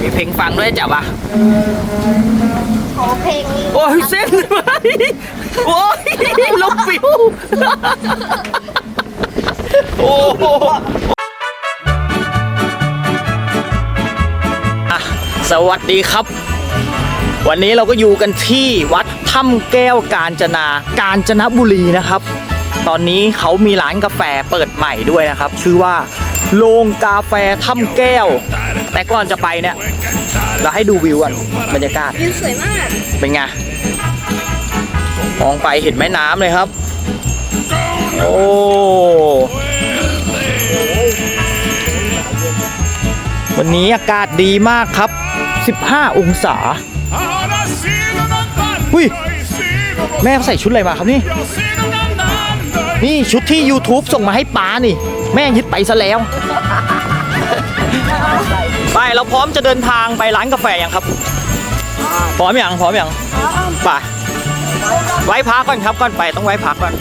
มีเพลงฟังด้วยจ้ะวะขอเพลงโอ้ยเส้นโอ้ยลมปิวโอ้โหอะสวัสดีครับ วันนี้เราก็อยู่กันที่วัดถ้ำแก้วกาญจนากาญจนบุรีนะครับ ตอนนี้เขามีร้านกาแฟเปิดใหม่ด้วยนะครับ ชื่อว่าโรงกาแฟถ้ำแก้ว แต่ก่อนจะไปเนี่ย เราให้ดูวิวก่อนบรรยากาศวิวสวยมากเป็นไงมองไปเห็นแม่น้ำเลยครับ โอ้วันนี้อากาศดีมากครับ 15 องศา Uy. แม่ใส่ชุดอะไรมาครับนี่ นี่ชุดที่ YouTube ส่งมาให้ป้านี่ แม่ยึดไปซะแล้ว ไปเราพร้อมจะเดินทางไปร้านกาแฟยังครับ พร้อมยังพร้อมยังไปไว้พักก่อนครับก่อนไปต้องไว้พักก่อน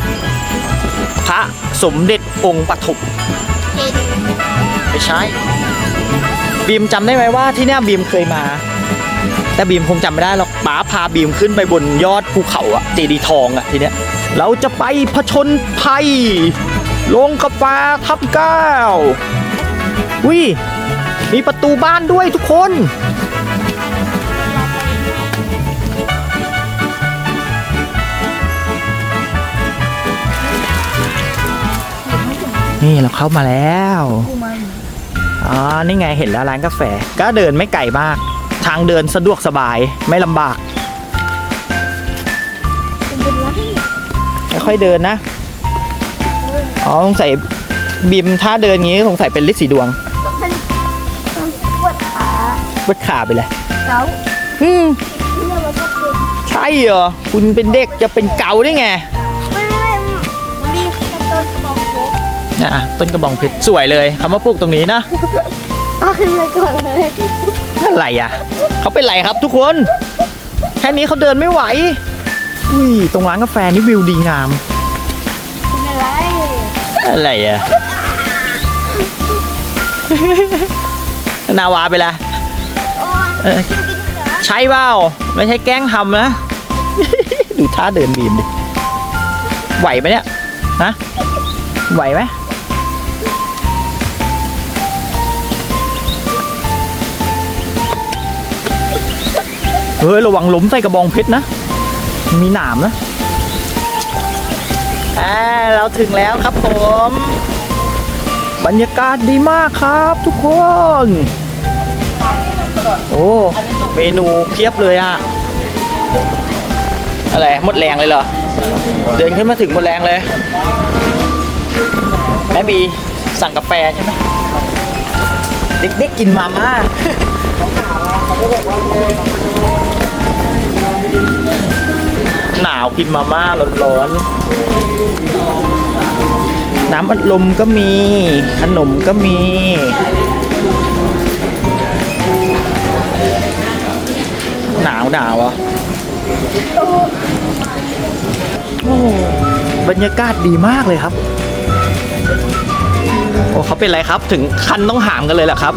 พระสมเด็จองค์ปฐมไม่ใช่บีมจำได้ไหมว่าที่เนี่ยบีมเคยมา แต่บีมคงจำไม่ได้หรอกป๋าพาบีมขึ้นไปบนยอดภูเขาอะเจดียทองอะทีเนี้ยเราจะไปผชนภัยลงกาแฟทับเก้าวิ มีประตูบ้านด้วยทุกคน นี่เราเข้ามาแล้วอ๋อนี่ไงเห็นแล้วร้านกาแฟ ก็เดินไม่ไกลมาก ทางเดินสะดวกสบายไม่ลำบากค่อยๆเดินนะ อ๋อสงสัยบิมถ้าเดินงี้สงสัยเป็นลิสีดวง เบิดขาไปเลยเกาอืมเนี่ยมันก็เป็นใช่เหรอ คุณเป็นเด็กจะเป็นเกาได้ไงไม่ไม่มันมีกระต้นกระบอกโค้กอะต้นกระบองเพชรสวยเลยเขามาปลูกตรงนี้นะเอาขึ้นมาก่อนเลยอะไรอะเขาเป็นไรครับทุกคน แค่นี้เขาเดินไม่ไหวอุ้ยตรงร้านกาแฟนี่วิวดีงามเป็นไรอะไรอะนาวาไปละ ใช่เปล่าไม่ใช่แกล้งทำนะ ดูท่าเดินบีมดิ ไหวไหมเนี่ย ฮะ ไหวไหมเฮ้ย ระวังล้มใส่กระบองเพชรนะ มีหนามนะอ่าเราถึงแล้วครับผม บรรยากาศดีมากครับทุกคนโอ้เมนูเพียบเลยอะอะไรหมดแรงเลยเหรอ เดินขึ้นมาถึงหมดแรงเลย แม่บีสั่งกาแฟใช่ไหมเด็กๆกินมาม่าหนาวกินมาม่าร้อนๆน้ำอัดลมก็มี ขนมก็มี หนาวหนาวอะโอ้บรรยากาศดีมากเลยครับ โอ้เขาเป็นไรครับ ถึงคันต้องหามกันเลยเหรอครับ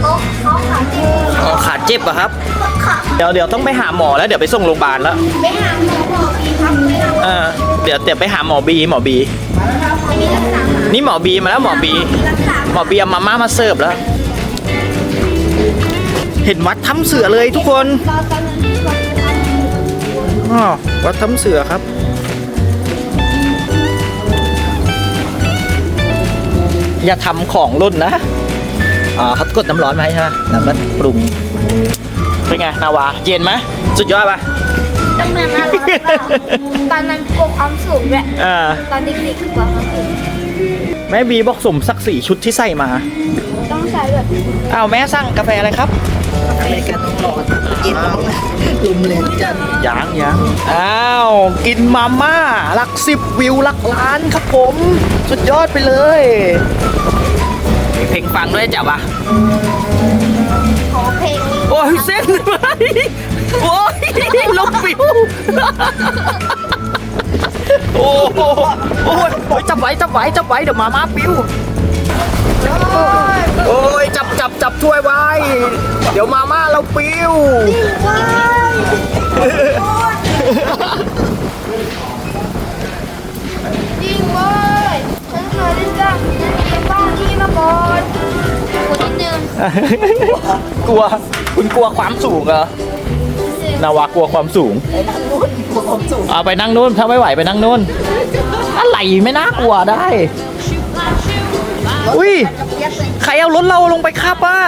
เขาเขาขาเจ็บอ๋อขาเจ็บอะครับขาเดี๋ยวเดี๋ยวต้องไปหาหมอแล้วเดี๋ยวไปส่งโรงพยาบาลแล้วไม่หาหมอบอกดีครับไม่เอาเออเดี๋ยวเดี๋ยวไปหาหมอบีหมอบีอันนี้รักษาหมานี่หมอบีมาแล้วหมอบี รักษาหมอบีเอามาม่ามาเสิร์ฟแล้ว เห็นวัดถ้ำเสือเลยทุกคนรอตอนนั้นที่เขาจะทำอ๋อวัดถ้ำเสือครับ อย่าทำของรุ่นนะอ่าเขากดน้ำร้อนมาให้ใช่ไหมแล้วก็ปรุงเป็นไงนาวา เย็นไหมสุดยอดปะตั้งนานน่ารักเปล่าตอนนั้นกบความสูงด้วยอ่าตอนเด็กๆคือกว่าความสูง แม่บีบอกสมสักสี่ชุดที่ใส่มา ต้องใช้แบบอ้าวแม่สั่งกาแฟอะไรครับอเมริกันต้องรอกินแล้วลุมเลยจันยังยังอ้าวกินมาม่าหลักสิบวิวหลักล้านครับผม สุดยอดไปเลยมีเพลงฟังด้วยจ้ะวะขอเพลงโอ้ยเส้นโอ้ยลมปิวโอ้โหโอ้ยโอ้ย จับไว้จับไว้จับไว้เดี๋ยวมาม่าปิวโอ้ยจับจับจับถ้วยไว้ เดี๋ยวมาม่าเราปิ้วจริงเว้ยฉันเคยได้จ้างเล่นเกมบ้านที่มาก่อนคนนิดนึงกลัวคุณกลัวความสูงเหรอนาวากลัวความสูงเอาไปนั่งนู่นถ้าไม่ไหวไปนั่งนู่น อะไรไม่น่ากลัวได้ อุ้ย ใครเอารถเราลงไปขับอะ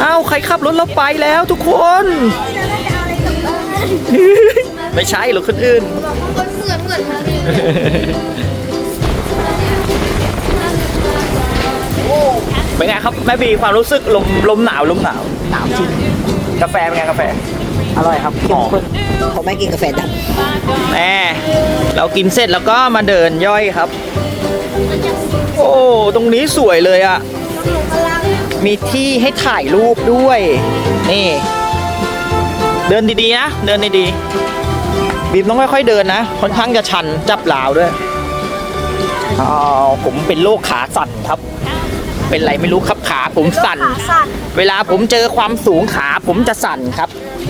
เอาใครขับรถเราไปแล้วทุกคน ไม่ใช่รถคนอื่นบอกว่าคนเหมือนเหมือนกันเป็นไงครับแม่บีความรู้สึกลมลมหนาวลมหนาว หนาวจริง กาแฟเป็นไงกาแฟ อร่อยครับเข้มข้นผมไม่กินกาแฟดแน่เรากินเสร็จแล้วก็มาเดินย่อยครับ โอ้ ตรงนี้สวยเลยอะมีที่ให้ถ่ายรูปด้วย นี่ เดินดีๆนะ เดินดีๆบีมต้องค่อยๆเดินนะค่อนข้างจะชันจับหลาวด้วยอ้าวผมเป็นโรคขาสั่นครับ เป็นไรไม่รู้ครับขาผมสั่นขาสั่นเวลาผมเจอความสูงขาผมจะสั่นครับอ่า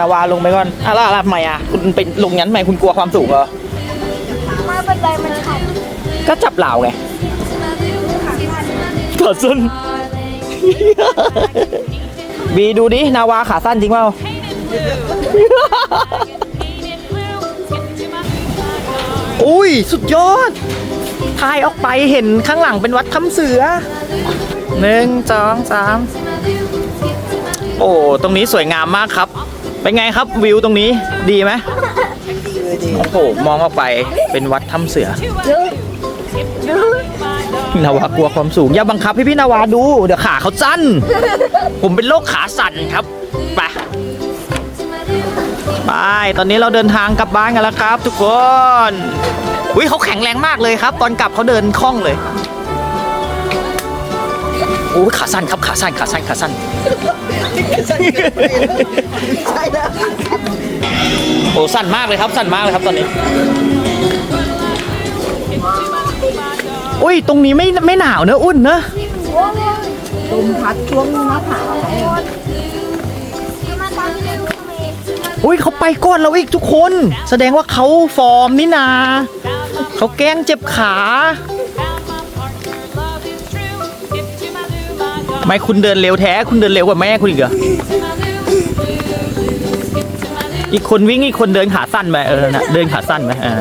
นาวาลงไปก่อนอะแล้วอะไรทำไมอะคุณเป็นลงงั้นทำไมคุณกลัวความสูงเหรอไม่เป็นไรมันขัดก็จับเหล่าไงขาสั่นขาสั้นบีดูดินาวาขาสั้นจริงเปล่าอุ้ยสุดยอดถ่ายออกไปเห็นข้างหลังเป็นวัดถ้ำเสือหนึ่งสองสามโอ้ ตรงนี้สวยงามมากครับ เป็นไงครับวิวตรงนี้ดีไหมโอ้โหมองออกไปเป็นวัดถ้ำเสือนาวากลัวความสูง อย่าบังคับให้พี่นาวาดู เดี๋ยวขาเขาสั้น ผมเป็นโรคขาสั่นครับไปไปตอนนี้เราเดินทางกลับบ้านกันแล้วครับ ทุกคนอุ้ยเขาแข็งแรงมากเลยครับ ตอนกลับเขาเดินคล่องเลย โอ้ยขาสั้นครับขาสั้นขาสั้นขาสั้นใช่แล้วโอ้สั่นมากเลยครับสั่นมากเลยครับตอนนี้อุ้ยตรงนี้ไม่ไม่หนาวเนอะอุ่นเนอะลมพัดช่วงหน้าผามาตามเร็วทำไมอุ้ยเขาไปก่อนเราอีกทุกคน แสดงว่าเขาฟอร์มนี่นาเขาแกล้งเจ็บขา ไม่คุณเดินเร็วแท้ คุณเดินเร็วกว่าแม่คุณอีกเหรออีกคนวิ่งอีกคนเดินขาสั้นไปเออนะเดินขาสั้นไปเออ